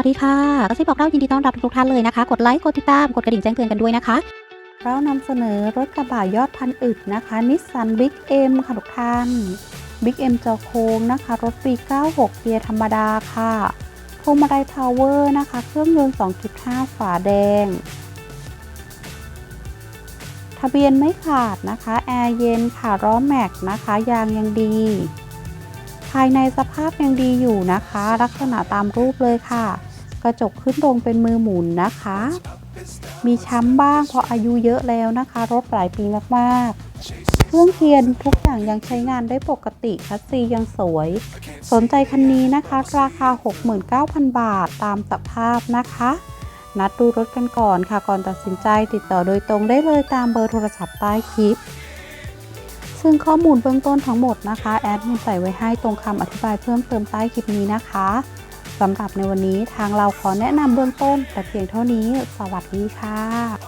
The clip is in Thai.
วัสดีค่ะกระซิบบอกเล่ายินดีต้อนรับทุกท่านเลยนะคะ กดไลค์ กดติดตาม กดกระดิ่งแจ้งเตือนกันด้วยนะคะ เรานำเสนอรถกระบะยอดพันอึดนะคะ นิสสันบิ๊กเอ็มค่ะทุกท่านบิ๊กเอ็มจอโค้งนะคะ รถปี 96 เกียร์ธรรมดาค่ะพวงมาลัยพาวเวอร์นะคะ เครื่องยนต์ 2.5 ฝาแดง ทะเบียนไม่ขาดนะคะ แอร์เย็นค่ะล้อแม็กนะคะ ยางยังดี ภายในสภาพยังดีอยู่นะคะ ลักษณะตามรูปเลยค่ะ กระจกขึ้นลงเป็นมือหมุนนะคะ มีช้ำบ้างเพราะอายุเยอะแล้วนะคะ รถหลายปีมากๆ เครื่องเคียนทุกอย่างยังใช้งานได้ปกติคัสซียังสวย สนใจคันนี้นะคะ ราคา 69,000 บาทตามสภาพนะคะนัดดูรถกันก่อนค่ะก่อนตัดสินใจติดต่อโดยตรงได้เลยตามเบอร์โทรศัพท์ใต้คลิป ซึ่งข้อมูลเบื้องต้นทั้งหมดนะคะ แอดมินใส่ไว้ให้ตรงคำอธิบายเพิ่มเติมใต้คลิปนี้นะคะ สำหรับในวันนี้ทางเราขอแนะนำเบื้องต้น แต่เพียงเท่านี้ สวัสดีค่ะ